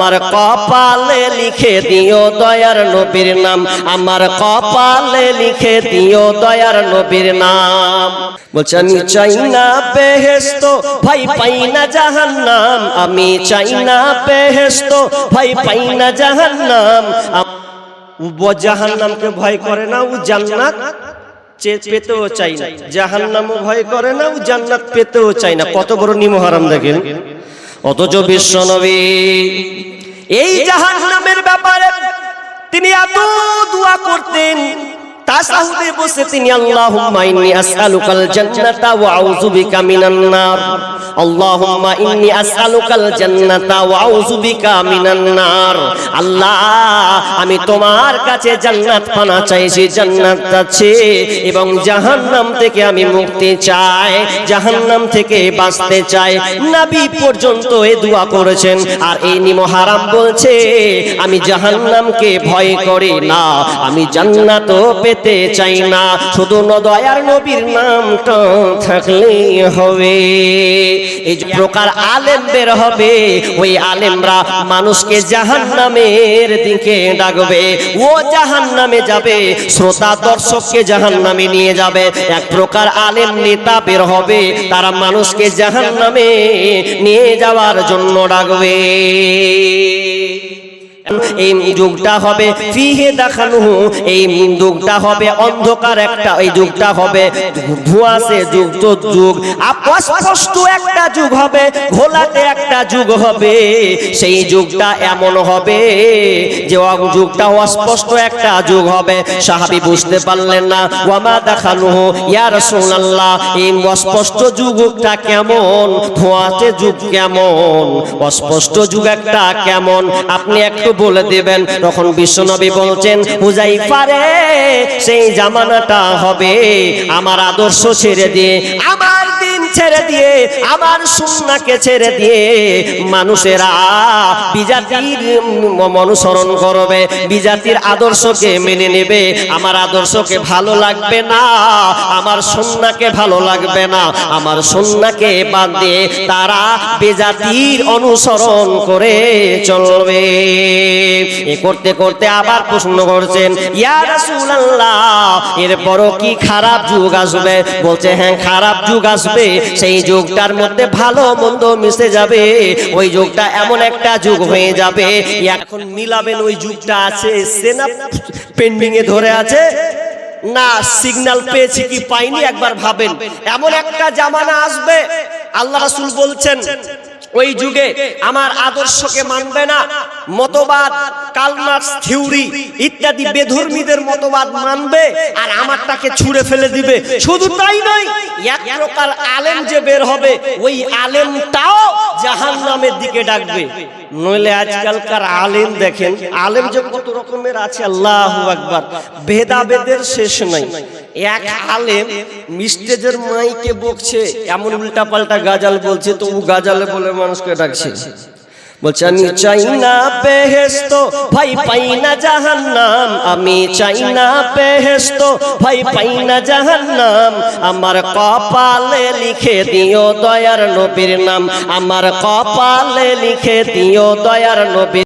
আমার কপালে লিখে দিও দয়ার নবীর নাম। আমার কপালে লিখে দিও দয়ার নবীর নাম। বলছে, আমি চাই না বেহেস্ত ভাই পাই না জাহান্নাম। আমি চাই না বেহেস্ত ভাই পাই না জাহান্নাম। আম- ও জাহান্নামকে ভয় করে না, ও জান্নাত পেতেও চাই না। জাহান্নামও ভয় করে না, ও জান্নাত পেতেও চাই না। কত বড় নিমহারাম দেখেন। অথচ বিশ্ব নবী এই জাহান্নামের ব্যাপারে তিনি এত দোয়া করতেন তাসাহুদে বসে তিনি আল্লাহুম্মা ইন্নী আসআলুকাল জান্নাতা ওয়া আউযু বিকা মিনান নার। আল্লাহুম্মা ইন্নী আসআলুকাল জান্নাতা ওয়া আউযু বিকা মিনান নার। আল্লাহ, আমি তোমার কাছে জান্নাত পানা চাইছি, জান্নাত চাচ্ছি এবং জাহান্নাম থেকে আমি মুক্তি চাই, জাহান্নাম থেকে বাঁচতে চাই। নবী পর্যন্ত এই দোয়া করেছেন আর এই নিমহারাম বলছে, আমি জাহান্নামকে ভয় করি না, আমি জান্নাতও পেতে চাই না। শুধু নদয়ার নবীর নামটা থাকলেই হবে। এই যে প্রকার আলেম বের হবে, ওই আলেমরা মানুষকে জাহান নামের দিকে ডাকবে। ও জাহান নামে যাবে, শ্রোতা দর্শককে জাহান নামে নিয়ে যাবে। এক প্রকার আলেম নেতা বের হবে, তারা মানুষকে জাহান নামে নিয়ে যাওয়ার জন্য ডাকবে। এই যুগটা হবে ফিহে এই যুগটা হবে অন্ধকার একটা, এই যুগটা হবে যুক্ত যুগ। অস্পষ্ট একটা যুগ হবে ঘোলাতে একটা যুগ হবে, সেই যুগটা এমন হবে যে যুগটা অস্পষ্ট একটা যুগ হবে। সাহাবি বুঝতে পারলেন না, ওয়ামা দেখানো ইয়া এই অস্পষ্ট যুগটা কেমন ধোঁয়াতে যুগ কেমন, অস্পষ্ট যুগ একটা কেমন। আপনি একটু বলে দেবেন, তখন বিশ্বনবী বলছেন বুঝাই পারে সেই জামানাটা হবে আমার আদর্শ ছেড়ে দিয়ে, আমার দিন ছেড়ে দিয়ে, আমার সুন্নাকে ছেড়ে দিয়ে মানুষেরা বিজাতির অনুসরণ করবে, বিজাতির আদর্শকে মেনে নেবে। আমার আদর্শকে ভালো লাগবে না, আমার সুন্নাকে ভালো লাগবে না, আমার সুন্নাকে বাদ দিয়ে তারা বেজাতির অনুসরণ করে চলবে। এ করতে করতে আবার প্রশ্ন করছেন, ইয়া রাসূলুল্লাহ, এরপরও কি খারাপ যুগ আসবে? বলছে হ্যাঁ খারাপ যুগ আসবে। সেই যুগটার মধ্যে ভালো মন্দ মিশে যাবে। ওই যুগটা এমন একটা যুগ হয়ে যাবে। এখন মিলাবেন ওই যুগটা আছে। সেনা পেন্ডিং এ ধরে আছে। না সিগন্যাল পেয়েছি কি পাইনি একবার ভাবেন। এমন একটা জামানা আসবে। আল্লাহ রাসূল বলছেন ওই যুগে আমার আদর্শকে মানবে না, মতবাদ কালমার্স থিউরি ইত্যাদি বেধর্মীদের মতবাদ মানবে আর আমারটাকে ছুঁড়ে ফেলে দিবে। শুধু তাই নয়, এক প্রকার আলেম যে বের হবে, ওই আলেমটাও জাহান্নামের দিকে ডাকবে। নইলে আজকালকার আলেম দেখেন, আলেম যে কত রকমের আছে, আল্লাহ আকবার। ভেদাভেদের শেষ নাই। এক আলেম মিস্টেজের মাইকে বকছে, এমন উল্টা পাল্টা গাজাল বলছে, তবু গাজালে বলে মানুষকে ডাকছে। বলছে আমি চাই না বেহেস্ত ভাই পাই না জাহান্নাম। আমি চাই না বেহেস্ত ভাই পাই না জাহান্নাম। আমার কপালে লিখে দিও দয়ার নবীর নাম। আমার কপালে লিখে দিও দয়ার নবীর